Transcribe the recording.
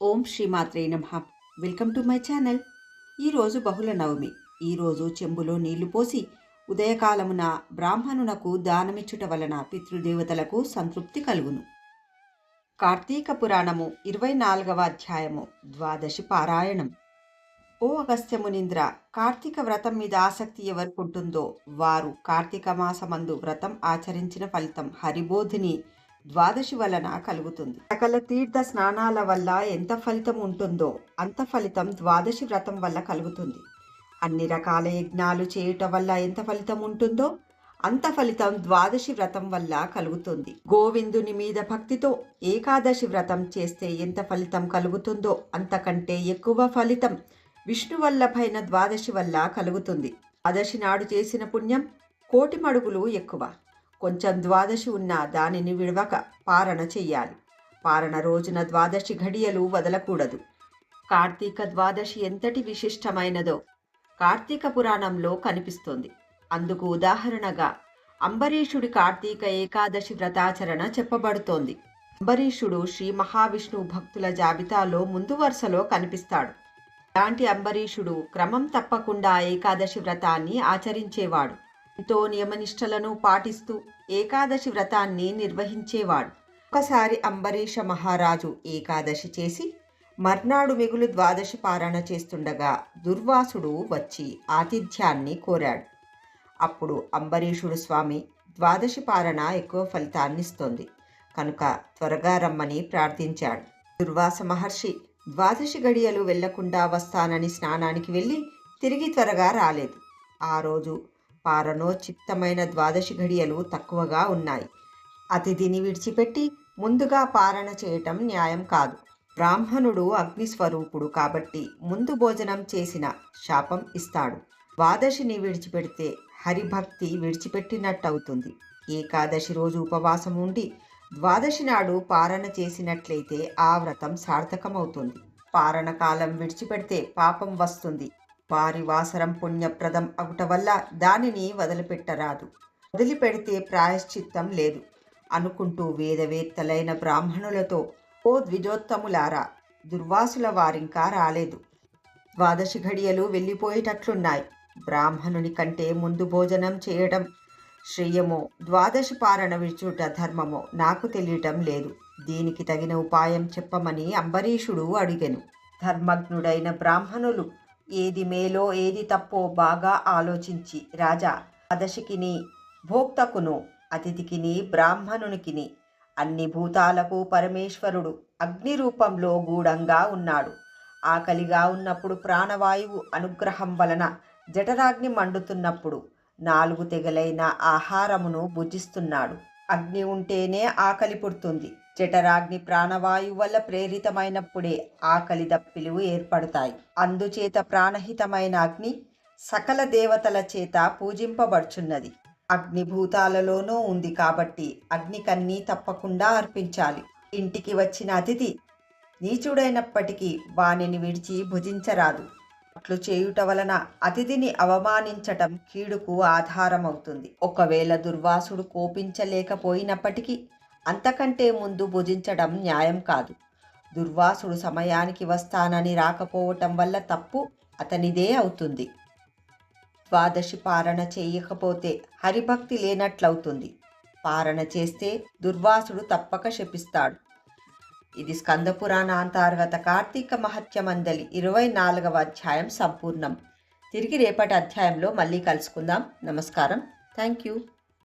ఓం శ్రీమాత్రే నమ. Welcome to my channel. ఈరోజు బహుళ నవమి. ఈరోజు చెంబులో నీళ్ళు పోసి ఉదయకాలమున బ్రాహ్మణునకు దానమిచ్చుట వలన పితృదేవతలకు సంతృప్తి కలుగును. కార్తీక పురాణము ఇరవై నాలుగవ అధ్యాయము ద్వాదశి పారాయణం. ఓ అగస్త్యమునింద్ర కార్తీక వ్రతం మీద ఆసక్తి ఎవరికుంటుందో వారు కార్తీక మాసమందు వ్రతం ఆచరించిన ఫలితం హరిబోధిని ద్వాదశి వలన కలుగుతుంది. సకల తీర్థ స్నానాల వల్ల ఎంత ఫలితం ఉంటుందో అంత ఫలితం ద్వాదశి వ్రతం వల్ల కలుగుతుంది. అన్ని రకాల యజ్ఞాలు చేయుట వల్ల ఎంత ఫలితం ఉంటుందో అంత ఫలితం ద్వాదశి వ్రతం వల్ల కలుగుతుంది. గోవిందుని మీద భక్తితో ఏకాదశి వ్రతం చేస్తే ఎంత ఫలితం కలుగుతుందో అంతకంటే ఎక్కువ ఫలితం విష్ణువల్లభైన ద్వాదశి వల్ల కలుగుతుంది. ద్వాదశి నాడు చేసిన పుణ్యం కోటి మడుగులు ఎక్కువ. కొంచెం ద్వాదశి ఉన్నా దానిని విడవక పారణ చెయ్యాలి. పారణ రోజున ద్వాదశి ఘడియలు వదలకూడదు. కార్తీక ద్వాదశి ఎంతటి విశిష్టమైనదో కార్తీక పురాణంలో కనిపిస్తోంది. అందుకు ఉదాహరణగా అంబరీషుడి కార్తీక ఏకాదశి వ్రతాచరణ చెప్పబడుతోంది. అంబరీషుడు శ్రీ మహావిష్ణువు భక్తుల జాబితాలో ముందు వరుసలో కనిపిస్తాడు. ఇలాంటి అంబరీషుడు క్రమం తప్పకుండా ఏకాదశి వ్రతాన్ని ఆచరించేవాడు. ఎంతో నియమనిష్టలను పాటిస్తూ ఏకాదశి వ్రతాన్ని నిర్వహించేవాడు. ఒకసారి అంబరీష మహారాజు ఏకాదశి చేసి మర్నాడు మిగులు ద్వాదశి పారణ చేస్తుండగా దుర్వాసుడు వచ్చి ఆతిథ్యాన్ని కోరాడు. అప్పుడు అంబరీషుడు స్వామి ద్వాదశి పారణ ఎక్కువ ఫలితాన్నిస్తోంది కనుక త్వరగా రమ్మని ప్రార్థించాడు. దుర్వాస మహర్షి ద్వాదశి గడియలు వెళ్ళకుండా వస్తానని స్నానానికి వెళ్ళి తిరిగి త్వరగా రాలేదు. ఆ రోజు పారనో చిత్తమైన ద్వాదశి ఘడియలు తక్కువగా ఉన్నాయి. అతిథిని విడిచిపెట్టి ముందుగా పారణ చేయటం న్యాయం కాదు. బ్రాహ్మణుడు అగ్నిస్వరూపుడు కాబట్టి ముందు భోజనం చేసిన శాపం ఇస్తాడు. ద్వాదశిని విడిచిపెడితే హరిభక్తి విడిచిపెట్టినట్టవుతుంది. ఏకాదశి రోజు ఉపవాసం ఉండి ద్వాదశి నాడు పారణ చేసినట్లయితే ఆ వ్రతం సార్థకమవుతుంది. పారణ కాలం విడిచిపెడితే పాపం వస్తుంది. పారివాసరం పుణ్యప్రదం అగుట వల్ల దానిని వదిలిపెట్టరాదు. వదిలిపెడితే ప్రాయశ్చిత్తం లేదు. అనుకుంటూ వేదవేత్తలైన బ్రాహ్మణులతో ఓ ద్విజోత్తములారా దుర్వాసుల వారింకా రాలేదు. ద్వాదశి ఘడియలు వెళ్ళిపోయేటట్లున్నాయి. బ్రాహ్మణుని కంటే ముందు భోజనం చేయడం శ్రేయమో ద్వాదశి పారణ విడుచుట ధర్మమో నాకు తెలియటం లేదు. దీనికి తగిన ఉపాయం చెప్పమని అంబరీషుడు అడిగెను. ధర్మజ్ఞుడైన బ్రాహ్మణులు ఏది మేలో ఏది తప్పో బాగా ఆలోచించి రాజా ద్వాదశికిని భోక్తకును అతిథికిని బ్రాహ్మణునికిని అన్ని భూతాలకు పరమేశ్వరుడు అగ్ని రూపంలో గూఢంగా ఉన్నాడు. ఆకలిగా ఉన్నప్పుడు ప్రాణవాయువు అనుగ్రహం వలన జఠరాగ్ని మండుతున్నప్పుడు నాలుగు తెగలైన ఆహారమును భుజిస్తున్నాడు. అగ్ని ఉంటేనే ఆకలి పుడుతుంది. జఠరాగ్ని ప్రాణవాయువు వల్ల ప్రేరితమైనప్పుడే ఆకలి దప్పిలువు ఏర్పడతాయి. అందుచేత ప్రాణహితమైన అగ్ని సకల దేవతల చేత పూజింపబడుచున్నది. అగ్నిభూతాలలోనూ ఉంది కాబట్టి అగ్నికన్నీ తప్పకుండా అర్పించాలి. ఇంటికి వచ్చిన అతిథి నీచుడైనప్పటికీ వానిని విడిచి భుజించరాదు. అట్లు చేయుట వలన అతిథిని అవమానించటం కీడుకు ఆధారమవుతుంది. ఒకవేళ దుర్వాసుడు కోపించలేకపోయినప్పటికీ అంతకంటే ముందు భుజించడం న్యాయం కాదు. దుర్వాసుడు సమయానికి వస్తానని రాకపోవటం వల్ల తప్పు అతనిదే అవుతుంది. ద్వాదశి పారణ చేయకపోతే హరిభక్తి లేనట్లవుతుంది. పారణ చేస్తే దుర్వాసుడు తప్పక శపిస్తాడు. ఇది స్కందపురాణ అంతర్గత కార్తీక మహత్యమందలి ఇరవై నాలుగవ అధ్యాయం సంపూర్ణం. తిరిగి రేపటి అధ్యాయంలో మళ్ళీ కలుసుకుందాం. నమస్కారం. Thank you